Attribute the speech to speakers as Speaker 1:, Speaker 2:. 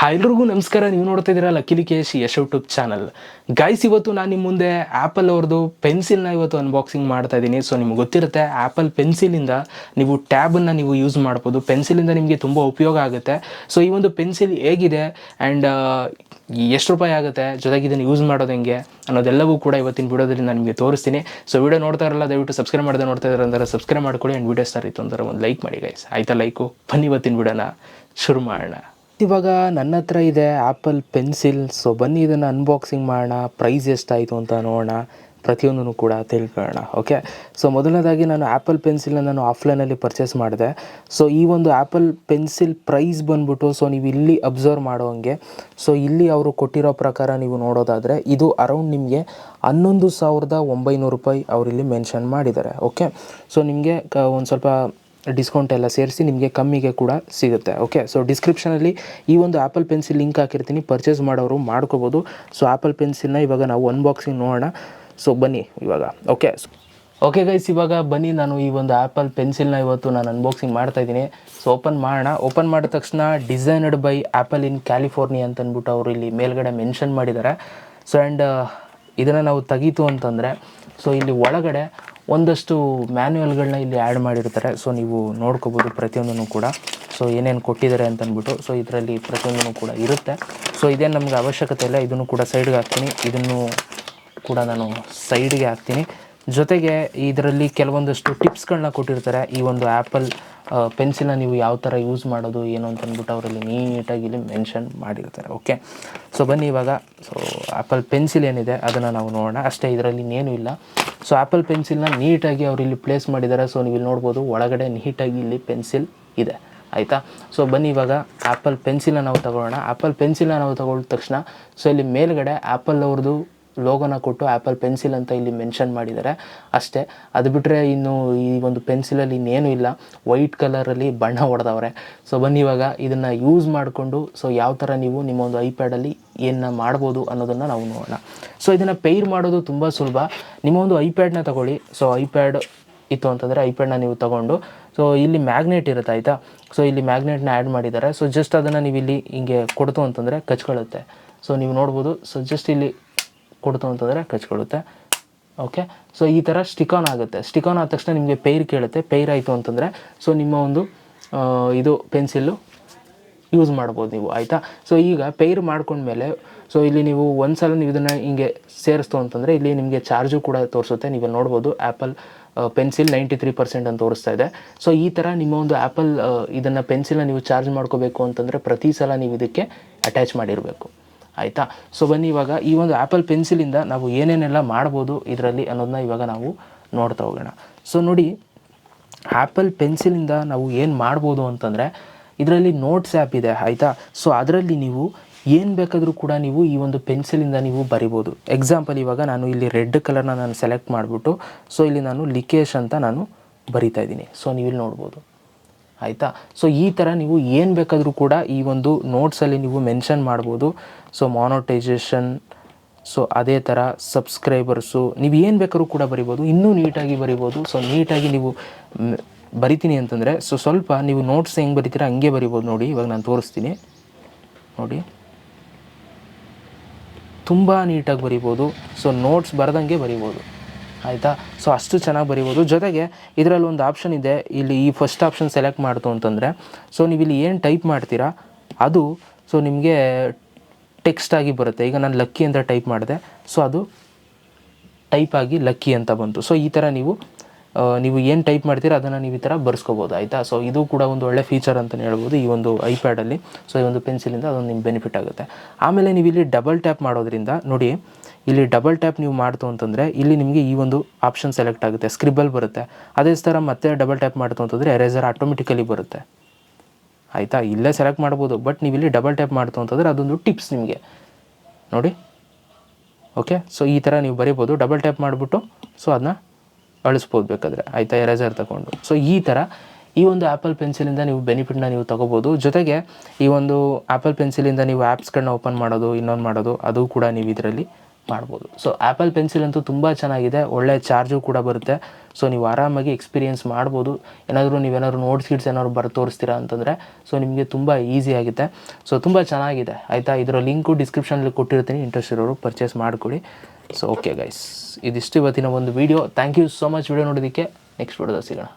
Speaker 1: Hi ಎಲ್ರಿಗೂ ನಮಸ್ಕಾರ. ನೀವು ನೋಡ್ತಾ ಇದ್ದೀರಾ Lucky Kesh Yash YouTube channel. Guys ಇವತ್ತು ನಾನು ನಿಮ್ಮ ಮುಂದೆ ಆ್ಯಪಲ್ ಅವ್ರದ್ದು ಪೆನ್ಸಿಲ್ನ ಇವತ್ತು ಅನ್ಬಾಕ್ಸಿಂಗ್ ಮಾಡ್ತಾ ಇದ್ದೀನಿ. ಸೊ ನಿಮ್ಗೆ ಗೊತ್ತಿರುತ್ತೆ ಆ್ಯಪಲ್ ಪೆನ್ಸಿಲಿಂದ ನೀವು ಟ್ಯಾಬನ್ನು ನೀವು ಯೂಸ್ ಮಾಡ್ಬೋದು. ಪೆನ್ಸಿಲಿಂದ ನಿಮಗೆ ತುಂಬ ಉಪಯೋಗ ಆಗುತ್ತೆ. ಸೊ ಈ ಒಂದು ಪೆನ್ಸಿಲ್ ಹೇಗಿದೆ ಆ್ಯಂಡ್ ಎಷ್ಟು ರೂಪಾಯಿ ಆಗುತ್ತೆ, ಜೊತೆಗೆ ಇದನ್ನು ಯೂಸ್ ಮಾಡೋದು ಹೆಂಗೆ ಅನ್ನೋದೆಲ್ಲವೂ ಕೂಡ ಇವತ್ತಿನ ವಿಡಿಯೋದಲ್ಲಿ ನಾನು ನಿಮಗೆ ತೋರಿಸ್ತೀನಿ. ಸೊ ವಿಡಿಯೋ ನೋಡ್ತಾ ಇರಲ್ಲ, ದಯವಿಟ್ಟು ಸಬ್ಸ್ಕ್ರೈಬ್ ಮಾಡದೆ ನೋಡ್ತಾ ಇದ್ದಾರೆ ಅಂದರೆ ಸಬ್ಸ್ಕ್ರೈಬ್ ಮಾಡ್ಕೊಳ್ಳಿ ಆ್ಯಂಡ್ ವಿಡಿಯೋ ಸ್ಟಾರ್ ಇತ್ತು ಅಂದರೆ ಒಂದು ಲೈಕ್ ಮಾಡಿ ಗೈಸ್ ಆಯ್ತಾ ಲೈಕು ಬನ್ನಿ ಇವತ್ತಿನ ವಿಡಿಯೋನ. ಶುರು ಮಾಡೋಣ. ಇವಾಗ ನನ್ನ ಹತ್ರ ಇದೆ ಆ್ಯಪಲ್ ಪೆನ್ಸಿಲ್. ಸೊ ಬನ್ನಿ ಇದನ್ನು ಅನ್ಬಾಕ್ಸಿಂಗ್ ಮಾಡೋಣ. ಪ್ರೈಸ್ ಎಷ್ಟಾಯಿತು ಅಂತ ನೋಡೋಣ. ಪ್ರತಿಯೊಂದನ್ನು ಕೂಡ ತಿಳ್ಕೊಳ್ಳೋಣ. ಓಕೆ ಸೊ ಮೊದಲನೇದಾಗಿ ನಾನು ಆ್ಯಪಲ್ ಪೆನ್ಸಿಲ್ನ ನಾನು ಆಫ್ಲೈನಲ್ಲಿ ಪರ್ಚೇಸ್ ಮಾಡಿದೆ. ಸೊ ಈ ಒಂದು ಆ್ಯಪಲ್ ಪೆನ್ಸಿಲ್ ಪ್ರೈಸ್ ಬಂದ್ಬಿಟ್ಟು ಸೊ ನೀವು ಇಲ್ಲಿ ಅಬ್ಸರ್ವ್ ಮಾಡೋಂಗೆ ಸೊ ಇಲ್ಲಿ ಅವರು ಕೊಟ್ಟಿರೋ ಪ್ರಕಾರ ನೀವು ನೋಡೋದಾದರೆ, ಇದು ಅರೌಂಡ್ ನಿಮಗೆ ಹನ್ನೊಂದು ಸಾವಿರದ ಒಂಬೈನೂರು ರೂಪಾಯಿ ಅವರಿಲ್ಲಿ ಮೆನ್ಷನ್ ಮಾಡಿದ್ದಾರೆ. ಓಕೆ ಸೊ ನಿಮಗೆ ಒಂದು ಸ್ವಲ್ಪ ಡಿಸ್ಕೌಂಟ್ ಎಲ್ಲ ಸೇರಿಸಿ ನಿಮಗೆ ಕಮ್ಮಿಗೆ ಕೂಡ ಸಿಗುತ್ತೆ ಓಕೆ ಸೊ ಡಿಸ್ಕ್ರಿಪ್ಷನಲ್ಲಿ ಈ ಒಂದು ಆ್ಯಪಲ್ ಪೆನ್ಸಿಲ್ ಲಿಂಕ್ ಹಾಕಿರ್ತೀನಿ ಪರ್ಚೇಸ್ ಮಾಡೋರು ಮಾಡ್ಕೋಬೋದು. ಸೊ ಆ್ಯಪಲ್ ಪೆನ್ಸಿಲ್ನ ಇವಾಗ ನಾವು ಅನ್ಬಾಕ್ಸಿಂಗ್ ನೋಡೋಣ. ಸೊ ಬನ್ನಿ ಇವಾಗ ಓಕೆ ಓಕೆ ಗೈಸ್ ಇವಾಗ ಬನ್ನಿ ನಾನು ಈ ಒಂದು ಆ್ಯಪಲ್ ಪೆನ್ಸಿಲ್ನ ಇವತ್ತು ನಾನು ಅನ್ಬಾಕ್ಸಿಂಗ್ ಮಾಡ್ತಾ ಇದ್ದೀನಿ. ಸೊ ಓಪನ್ ಮಾಡೋಣ. ಓಪನ್ ಮಾಡಿದ ತಕ್ಷಣ designed by Apple in California ಅಂತ ಅಂದ್ಬಿಟ್ಟು ಅವರು ಇಲ್ಲಿ ಮೇಲ್ಗಡೆ ಮೆನ್ಷನ್ ಮಾಡಿದ್ದಾರೆ. ಸೊ ಆ್ಯಂಡ್ ಇದನ್ನು ನಾವು ತೆಗೀತು ಅಂತಂದರೆ ಸೊ ಇಲ್ಲಿ ಒಳಗಡೆ ಒಂದಷ್ಟು ಮ್ಯಾನ್ಯುವಲ್ಗಳನ್ನ ಇಲ್ಲಿ ಆ್ಯಡ್ ಮಾಡಿರ್ತಾರೆ. ಸೊ ನೀವು ನೋಡ್ಕೋಬೋದು ಪ್ರತಿಯೊಂದನ್ನು ಕೂಡ. ಸೊ ಏನೇನು ಕೊಟ್ಟಿದ್ದಾರೆ ಅಂತ ಅಂದ್ಬಿಟ್ಟು ಸೊ ಇದರಲ್ಲಿ ಪ್ರತಿಯೊಂದನ್ನು ಕೂಡ ಇರುತ್ತೆ. ಸೊ ಇದೇನು ನಮ್ಗೆ ಅವಶ್ಯಕತೆ ಇಲ್ಲ, ಇದನ್ನು ಕೂಡ ಸೈಡ್ಗೆ ಹಾಕ್ತೀನಿ. ಇದನ್ನು ಕೂಡ ನಾನು ಸೈಡ್ಗೆ ಹಾಕ್ತೀನಿ. ಜೊತೆಗೆ ಇದರಲ್ಲಿ ಕೆಲವೊಂದಷ್ಟು ಟಿಪ್ಸ್ಗಳನ್ನ ಕೊಟ್ಟಿರ್ತಾರೆ. ಈ ಒಂದು ಆ್ಯಪಲ್ ಪೆನ್ಸಿಲ್ನ ನೀವು ಯಾವ ಥರ ಯೂಸ್ ಮಾಡೋದು, ಏನು ಅಂತಂದ್ಬಿಟ್ಟು ಅವರಲ್ಲಿ ನೀಟಾಗಿ ಇಲ್ಲಿ ಮೆನ್ಷನ್ ಮಾಡಿರ್ತಾರೆ. ಓಕೆ ಸೊ ಬನ್ನಿ ಇವಾಗ. ಸೊ ಆ್ಯಪಲ್ ಪೆನ್ಸಿಲ್ ಏನಿದೆ, ಅದನ್ನು ನಾವು ನೋಡೋಣ. ಅಷ್ಟೇ, ಇದರಲ್ಲಿ ಇನ್ನೇನು ಇಲ್ಲ. ಸೊ ಆ್ಯಪಲ್ ಪೆನ್ಸಿಲ್ನ ನೀಟಾಗಿ ಅವರು ಇಲ್ಲಿ ಪ್ಲೇಸ್ ಮಾಡಿದ್ದಾರೆ. ಸೊ ನೀವು ಇಲ್ಲಿ ನೋಡ್ಬೋದು, ಒಳಗಡೆ ನೀಟಾಗಿ ಇಲ್ಲಿ ಪೆನ್ಸಿಲ್ ಇದೆ. ಆಯಿತಾ? ಸೊ ಬನ್ನಿ ಇವಾಗ ಆ್ಯಪಲ್ ಪೆನ್ಸಿಲನ್ನು ನಾವು ತಗೊಳ್ಳೋಣ. ಆ್ಯಪಲ್ ಪೆನ್ಸಿಲನ್ನ ನಾವು ತಗೊಳ್ಳಿದ ತಕ್ಷಣ ಸೊ ಇಲ್ಲಿ ಮೇಲ್ಗಡೆ ಆ್ಯಪಲ್ ಅವ್ರದ್ದು ಲೋಗೋನ ಕೊಟ್ಟು ಆ್ಯಪಲ್ ಪೆನ್ಸಿಲ್ ಅಂತ ಇಲ್ಲಿ ಮೆನ್ಷನ್ ಮಾಡಿದ್ದಾರೆ. ಅಷ್ಟೇ, ಅದು ಬಿಟ್ಟರೆ ಇನ್ನು ಈ ಒಂದು ಪೆನ್ಸಿಲಲ್ಲಿ ಇನ್ನೇನು ಇಲ್ಲ. ವೈಟ್ ಕಲರಲ್ಲಿ ಬಣ್ಣ ಹೊಡೆದವ್ರೆ. ಸೊ ಬನ್ನಿ ಇವಾಗ ಇದನ್ನು ಯೂಸ್ ಮಾಡಿಕೊಂಡು ಸೊ ಯಾವ ಥರ ನೀವು ನಿಮ್ಮ ಒಂದು ಐಪ್ಯಾಡಲ್ಲಿ ಏನು ಮಾಡ್ಬೋದು ಅನ್ನೋದನ್ನು ನಾವು ನೋಡೋಣ. ಸೊ ಇದನ್ನು ಪೇರ್ ಮಾಡೋದು ತುಂಬ ಸುಲಭ. ನಿಮ್ಮ ಒಂದು ಐಪ್ಯಾಡ್ನ ತಗೊಳ್ಳಿ. ಸೊ ಐಪ್ಯಾಡ್ ಇತ್ತು ಅಂತಂದರೆ ಐಪ್ಯಾಡ್ನ ನೀವು ತಗೊಂಡು ಸೊ ಇಲ್ಲಿ ಮ್ಯಾಗ್ನೆಟ್ ಇರುತ್ತೆ ಆಯಿತಾ? ಸೊ ಇಲ್ಲಿ ಮ್ಯಾಗ್ನೆಟ್ನ ಆ್ಯಡ್ ಮಾಡಿದ್ದಾರೆ. ಸೊ ಜಸ್ಟ್ ಅದನ್ನು ನೀವು ಇಲ್ಲಿ ಹಿಂಗೆ ಕೊಡ್ತು ಅಂತಂದರೆ ಕಚ್ಕೊಳ್ಳುತ್ತೆ ಸೊ ನೀವು ನೋಡ್ಬೋದು. ಸೊ ಜಸ್ಟ್ ಇಲ್ಲಿ ಕೊಡ್ತು ಅಂತಂದರೆ ಕಚ್ಕೊಳ್ಳುತ್ತೆ. ಓಕೆ ಸೊ ಈ ಥರ ಸ್ಟಿಕಾನ್ ಆಗುತ್ತೆ. ಸ್ಟಿಕಾನ್ ಆದ ತಕ್ಷಣ ನಿಮಗೆ ಪೈರ್ ಕೇಳುತ್ತೆ. ಪೈರ್ ಆಯಿತು ಅಂತಂದರೆ ಸೊ ನಿಮ್ಮ ಒಂದು ಇದು ಪೆನ್ಸಿಲ್ಲು ಯೂಸ್ ಮಾಡ್ಬೋದು ನೀವು, ಆಯಿತಾ? ಸೊ ಈಗ ಪೈರ್ ಮಾಡ್ಕೊಂಡ್ಮೇಲೆ ಸೊ ಇಲ್ಲಿ ನೀವು ಒಂದು ಸಲ ನೀವು ಇದನ್ನು ಹಿಂಗೆ ಸೇರಿಸ್ತು ಅಂತಂದರೆ, ಇಲ್ಲಿ ನಿಮಗೆ ಚಾರ್ಜು ಕೂಡ ತೋರಿಸುತ್ತೆ. ನೀವು ನೋಡ್ಬೋದು Apple pencil ninety three percent ಅಂತ ತೋರಿಸ್ತಾ ಇದೆ. ಸೊ ಈ ಥರ ನಿಮ್ಮ ಒಂದು ಆ್ಯಪಲ್ ಇದನ್ನು ಪೆನ್ಸಿಲ್ನ ನೀವು ಚಾರ್ಜ್ ಮಾಡ್ಕೋಬೇಕು ಅಂತಂದರೆ ಪ್ರತಿ ಸಲ ನೀವು ಇದಕ್ಕೆ ಅಟ್ಯಾಚ್ ಮಾಡಿರಬೇಕು. ಆಯಿತಾ? ಸೊ ಬನ್ನಿ, ಇವಾಗ ಈ ಒಂದು ಆ್ಯಪಲ್ ಪೆನ್ಸಿಲಿಂದ ನಾವು ಏನೇನೆಲ್ಲ ಮಾಡ್ಬೋದು ಇದರಲ್ಲಿ ಅನ್ನೋದನ್ನ ಇವಾಗ ನಾವು ನೋಡ್ತಾ ಹೋಗೋಣ. ಸೊ ನೋಡಿ ಆ್ಯಪಲ್ ಪೆನ್ಸಿಲಿಂದ ನಾವು ಏನು ಮಾಡ್ಬೋದು ಅಂತಂದರೆ ಇದರಲ್ಲಿ ನೋಟ್ಸ್ ಆ್ಯಪ್ ಇದೆ, ಆಯಿತಾ? ಸೊ ಅದರಲ್ಲಿ ನೀವು ಏನು ಬೇಕಾದರೂ ಕೂಡ ನೀವು ಈ ಒಂದು ಪೆನ್ಸಿಲಿಂದ ನೀವು ಬರಿಬೋದು. ಎಕ್ಸಾಂಪಲ್ ಇವಾಗ ನಾನು ಇಲ್ಲಿ ರೆಡ್ ಕಲರ್ನ ನಾನು ಸೆಲೆಕ್ಟ್ ಮಾಡಿಬಿಟ್ಟು ಸೊ ಇಲ್ಲಿ ನಾನು ಲಿಕೇಶ್ ಅಂತ ನಾನು ಬರಿತಾ ಇದ್ದೀನಿ. ಸೊ ನೀವು ಇಲ್ಲಿ ನೋಡ್ಬೋದು. ಆಯಿತಾ? ಸೊ ಈ ಥರ ನೀವು ಏನು ಬೇಕಾದರೂ ಕೂಡ ಈ ಒಂದು ನೋಟ್ಸಲ್ಲಿ ನೀವು ಮೆನ್ಷನ್ ಮಾಡ್ಬೋದು. ಸೊ ಮಾನೋಟೈಸೇಷನ್ ಸೊ ಅದೇ ಥರ ಸಬ್ಸ್ಕ್ರೈಬರ್ಸು ನೀವು ಏನು ಬೇಕಾದ್ರೂ ಕೂಡ ಬರಿಬೋದು. ಇನ್ನೂ ನೀಟಾಗಿ ಬರಿಬೋದು. ಸೊ ನೀಟಾಗಿ ನೀವು ಬರಿತೀನಿ ಅಂತಂದರೆ ಸೊ ಸ್ವಲ್ಪ ನೀವು ನೋಟ್ಸ್ ಹೆಂಗೆ ಬರಿತೀರಾ ಹಂಗೆ ಬರಿಬೋದು ನೋಡಿ. ಇವಾಗ ನಾನು ತೋರಿಸ್ತೀನಿ. ನೋಡಿ. ತುಂಬ ನೀಟಾಗಿ ಬರಿಬೋದು. ಸೊ ನೋಟ್ಸ್ ಬರೆದಂಗೆ ಬರಿಬೋದು. ಆಯಿತಾ? ಸೊ ಅಷ್ಟು ಚೆನ್ನಾಗಿ ಬರಿಬೋದು. ಜೊತೆಗೆ ಇದರಲ್ಲಿ ಒಂದು ಆಪ್ಷನ್ ಇದೆ. ಇಲ್ಲಿ ಈ ಫಸ್ಟ್ ಆಪ್ಷನ್ ಸೆಲೆಕ್ಟ್ ಮಾಡ್ತು ಅಂತಂದರೆ. ಸೊ ನೀವು ಇಲ್ಲಿ ಏನು ಟೈಪ್ ಮಾಡ್ತೀರಾ? ಅದು ಸೊ ನಿಮಗೆ ಟೆಕ್ಸ್ಟ್ ಆಗಿ ಬರುತ್ತೆ. ಈಗ ನಾನು ಲಕ್ಕಿ ಅಂತ ಟೈಪ್ ಮಾಡಿದೆ. ಸೊ ಅದು ಟೈಪ್ ಆಗಿ ಲಕ್ಕಿ ಅಂತ ಬಂತು. ಸೊ ಈ ಥರ ನೀವು ನೀವು ಏನು ಟೈಪ್ ಮಾಡ್ತೀರಾ, ಅದನ್ನು ನೀವು ಈ ಥರ ಬರ್ಸ್ಕೋಬೋದು, ಆಯಿತಾ? ಸೊ ಇದು ಕೂಡ ಒಂದು ಒಳ್ಳೆ ಫೀಚರ್ ಅಂತಲೇ ಹೇಳ್ಬೋದು ಈ ಒಂದು ಐಪ್ಯಾಡಲ್ಲಿ ಸೊ ಈ ಒಂದು ಪೆನ್ಸಿಲಿಂದ ಅದೊಂದು ನಿಮ್ಗೆ ಬೆನಿಫಿಟ್ ಆಗುತ್ತೆ. ಆಮೇಲೆ ನೀವು ಇಲ್ಲಿ ಡಬಲ್ ಟ್ಯಾಪ್ ಮಾಡೋದ್ರಿಂದ, ನೋಡಿ, ಇಲ್ಲಿ ಡಬಲ್ ಟ್ಯಾಪ್ ನೀವು ಮಾಡ್ತು ಅಂತಂದರೆ, ಇಲ್ಲಿ ನಿಮಗೆ ಈ ಒಂದು ಆಪ್ಷನ್ ಸೆಲೆಕ್ಟ್ ಆಗುತ್ತೆ. ಸ್ಕ್ರಿಬಲ್ ಬರುತ್ತೆ. ಅದೇ ಥರ ಮತ್ತೆ ಡಬಲ್ ಟ್ಯಾಪ್ ಮಾಡ್ತು ಅಂತಂದರೆ ಎರೇಸರ್ ಆಟೋಮೆಟಿಕಲಿ ಬರುತ್ತೆ. ಆಯಿತಾ? ಇಲ್ಲೇ ಸೆಲೆಕ್ಟ್ ಮಾಡ್ಬೋದು. ಬಟ್ ನೀವು ಇಲ್ಲಿ ಡಬಲ್ ಟ್ಯಾಪ್ ಮಾಡ್ತು ಅಂತಂದರೆ, ಅದೊಂದು ಟಿಪ್ಸ್ ನಿಮಗೆ. ನೋಡಿ. ಓಕೆ ಸೊ ಈ ಥರ ನೀವು ಬರಿಬೋದು. ಡಬಲ್ ಟ್ಯಾಪ್ ಮಾಡಿಬಿಟ್ಟು ಸೊ ಅದನ್ನ ಅಳಿಸ್ಬೋದು ಬೇಕಾದರೆ. ಆಯಿತಾ? ಎರೇಸರ್ ತಗೊಂಡು. ಸೊ ಈ ಥರ ಈ ಒಂದು ಆ್ಯಪಲ್ ಪೆನ್ಸಿಲಿಂದ ನೀವು ಬೆನಿಫಿಟ್ನ ನೀವು ತೊಗೋಬೋದು. ಜೊತೆಗೆ ಈ ಒಂದು ಆ್ಯಪಲ್ ಪೆನ್ಸಿಲಿಂದ ನೀವು ಆ್ಯಪ್ಸ್ಗಳನ್ನ ಓಪನ್ ಮಾಡೋದು, ಇನ್ನೊಂದು ಮಾಡೋದು, ಅದು ಕೂಡ ನೀವು ಇದರಲ್ಲಿ ಮಾಡ್ಬೋದು. ಸೊ ಆ್ಯಪಲ್ ಪೆನ್ಸಿಲ್ ಅಂತೂ ತುಂಬ ಚೆನ್ನಾಗಿದೆ. ಒಳ್ಳೆ ಚಾರ್ಜು ಕೂಡ ಬರುತ್ತೆ. ಸೊ ನೀವು ಆರಾಮಾಗಿ ಎಕ್ಸ್ಪೀರಿಯೆನ್ಸ್ ಮಾಡ್ಬೋದು. ಏನಾದರೂ ನೀವೇನಾದ್ರು ನೋಟ್ಸ್ ಗಿಟ್ಸ್ ಏನಾದ್ರು ಬರ್ ತೋರಿಸ್ತೀರಾ ಅಂತಂದರೆ ಸೊ ನಿಮಗೆ ತುಂಬ ಈಸಿ ಆಗುತ್ತೆ. ಸೊ ತುಂಬ ಚೆನ್ನಾಗಿದೆ. ಆಯಿತಾ? ಇದರ ಲಿಂಕು ಡಿಸ್ಕ್ರಿಪ್ಷನಲ್ಲಿ ಕೊಟ್ಟಿರ್ತೀನಿ. ಇಂಟ್ರೆಸ್ಟ್ ಇರೋರು ಪರ್ಚೇಸ್ ಮಾಡಿಕೊಡಿ ಸೊ ಓಕೆ ಗೈಸ್ ಇದಿಷ್ಟು ಇವತ್ತಿನ ಒಂದು video thank you so much video ನೋಡೋದಕ್ಕೆ ನೆಕ್ಸ್ಟ್ ವಿಡಿಯೋದಲ್ಲಿ ಸಿಗೋಣ.